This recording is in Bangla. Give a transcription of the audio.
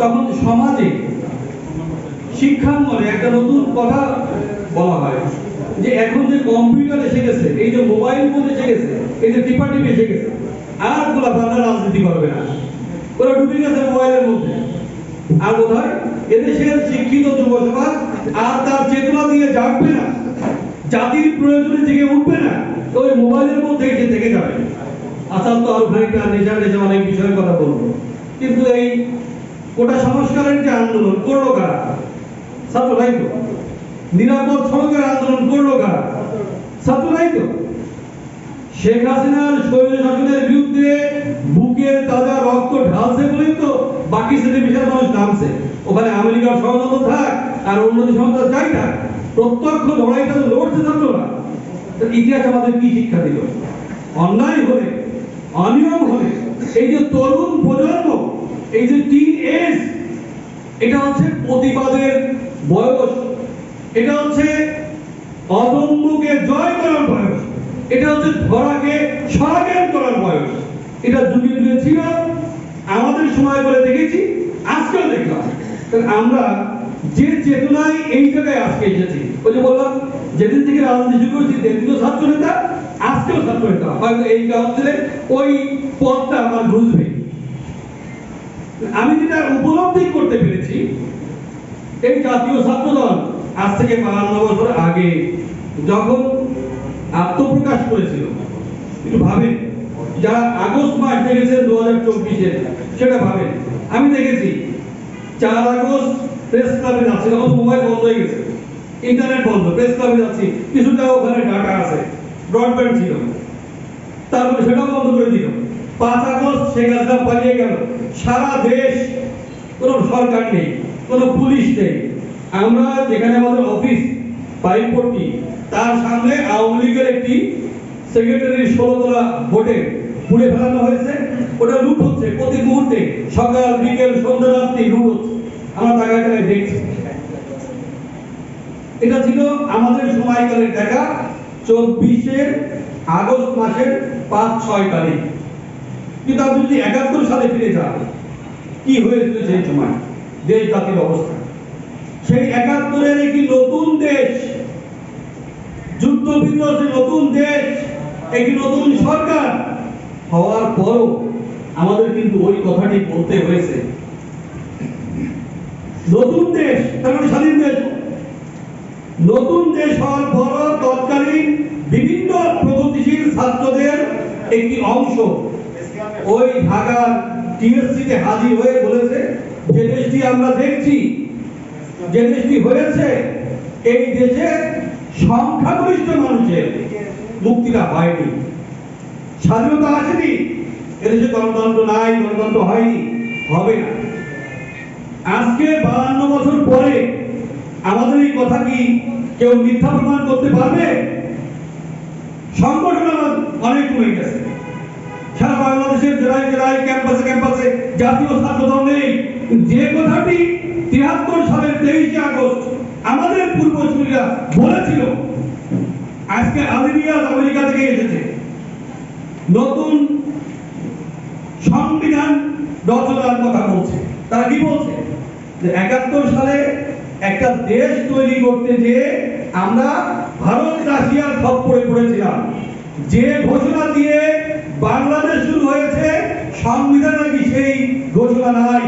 তখন সমাজে শিক্ষাঙ্গনে একটা নতুন কথা বলা হয় যে এখন যে কম্পিউটার গেছে এই যে মোবাইল ফোন গেছে এই যে টিপা টিপি এসে আর গোলা পাল্টা রাজনীতি করবে না। ওরা ডুবে গেছে মোবাইলের মধ্যে। আর বোধ হয় এদেশের শিক্ষিত যুব সমাজ আর তার চেতনা দিয়ে জাগবে না, জাতির প্রয়োজনে জেগে উঠবে না, ওই মোবাইলের মধ্যে এসে থেকে যাবে। আসাম তো আরও খানিকটা নেশা নেশা অনেক বিষয়ের কথা বলব। কিন্তু এই কোটা সংস্কারের যে আন্দোলন করল কারা? ছাত্ররাই তো? নিরাপদ সড়কের আন্দোলন করল কারা? ছাত্ররাই তো? শেখ হাসিনার শৈল শাসনের বিরুদ্ধে বুকের তাজা রক্ত ঢালছে বলেই তো বাকি শ্রেণি বিশাল মানুষ নামছে। ওখানে আমেরিকার সহযোগিতা থাক আর অন্য সহযোগিতা যাই থাক। প্রত্যক্ষ লড়াইটা লড়ছে ছাত্ররা। ইতিহাস আমাদের কি শিক্ষা দিল? অন্যায় হলে, অনিয়ম হলে, এই যে তরুণ প্রজন্ম, এই যে টিন এজ এটা হচ্ছে প্রতিবাদের বয়স। এটা হচ্ছে অদম্যকে জয় করার বয়স। এটা হচ্ছে ধরাকে সরাগের করার বয়স। এটা যুগে যুগে ছিল। আমাদের সময় বলে দেখেছি, আজকেও দেখলাম। আমরা যে চেতনায় এই জায়গায় আজকে এসেছি, ওই যে বললাম, যেদিন থেকে রাজনীতি শুরু করেছি সেদিনও ছাত্র নেতা, আজকেও ছাত্র নেতা। হয়তো এই কাউন্সিলে ওই পদটা আমার বুঝবে। আমি যেটা উপলব্ধি এই জাতীয় ছাত্র দল আজ থেকে বাহান্ন বছর আগে যখন আত্মপ্রকাশ করেছিল, একটু ভাবেন, যারা আগস্ট মাস দেখেছে দু হাজার চব্বিশে, সেটা ভাবেন। আমি দেখেছি, চার আগস্ট প্রেস ক্লাবে যাচ্ছি, তখন মোবাইল বন্ধ হয়ে গেছে। ইন্টারনেট বন্ধ প্রেস ক্লাবে যাচ্ছি, কিছুটা ওখানে ডাটা আছে ব্রডব্যান্ড ছিল। তারপরে সেটাও বন্ধ করে দিল। পাঁচ আগস্ট শেখ হাসিনা পালিয়ে গেল। সারা দেশ, কোনো সরকার নেই। কোনো পুলিশ নেই। আমরা যেখানে আমাদের অফিস পাইপট্টি তার সামনে আওয়ামী লীগের একটি সেক্রেটারি ষোলোতলা ভোটে পুড়ে ফেলানো হয়েছে। ওটা লুট হচ্ছে প্রতি মুহূর্তে। সকাল, বিকেল, সন্ধ্যা, রাত্রি লুট হচ্ছে। আমরা তাকায় তাকায় দেখছি। এটা ছিল আমাদের সময়কালের দেখা। চব্বিশে আগস্ট মাসের পাঁচ, ছয় তারিখ। কিন্তু আপনি যদি একাত্তর সালে ফিরে যান, কি হয়েছিল সেই সময়? দেশ জাতির অবস্থা। সেই একাত্তরের একটি নতুন দেশ, যুদ্ধ বিধ্বস্ত নতুন দেশ, একটি নতুন সরকার হওয়ার পরও আমাদের কিন্তু ওই কথাটি বলতে হয়েছে। নতুন দেশ, তার মানে স্বাধীন দেশ। নতুন দেশ হওয়ার পরও তৎকালীন বিভিন্ন প্রগতিশীল ছাত্রদের একটি অংশ ওই ঢাকার টিএসসিতে হাজির হয়ে বলেছে যে দেশটি আমরা দেখছি, যে দেশটি হয়েছে, এই দেশে সংখ্যাগরিষ্ঠ মানুষের মুক্তিটা হয়নি। স্বাধীনতা আসেনি, এদেশে গণতন্ত্র নাই, গণতন্ত্র হয়নি, হবে না। আজকে বাহান্ন বছর পরে আমাদের এই কথা কি কেউ মিথ্যা প্রমাণ করতে পারবে? সংগঠন অনেক কমে গেছে। সারা বাংলাদেশের জেলায় জেলায় ক্যাম্পাসে ক্যাম্পাসে জাতীয় ছাত্র নেই। যে কথাটি তিয়াত্তর সালের তেইশে আগস্ট আমাদের পূর্বসূরীরা বলেছিল, আজকে আলিরিয়াস আমেরিকা থেকে এসেছে। নতুন সংবিধান রচনার কথা বলছে। তারা কি বলছে? যে একাত্তর সালে একটা দেশ তৈরি করতে যে আমরা ভারত, রাশিয়ার খপ্পরে পড়েছিলাম। যে ঘোষণা দিয়ে বাংলাদেশ শুরু হয়েছে সংবিধানের বিষয়ে ঘোষণা নাই?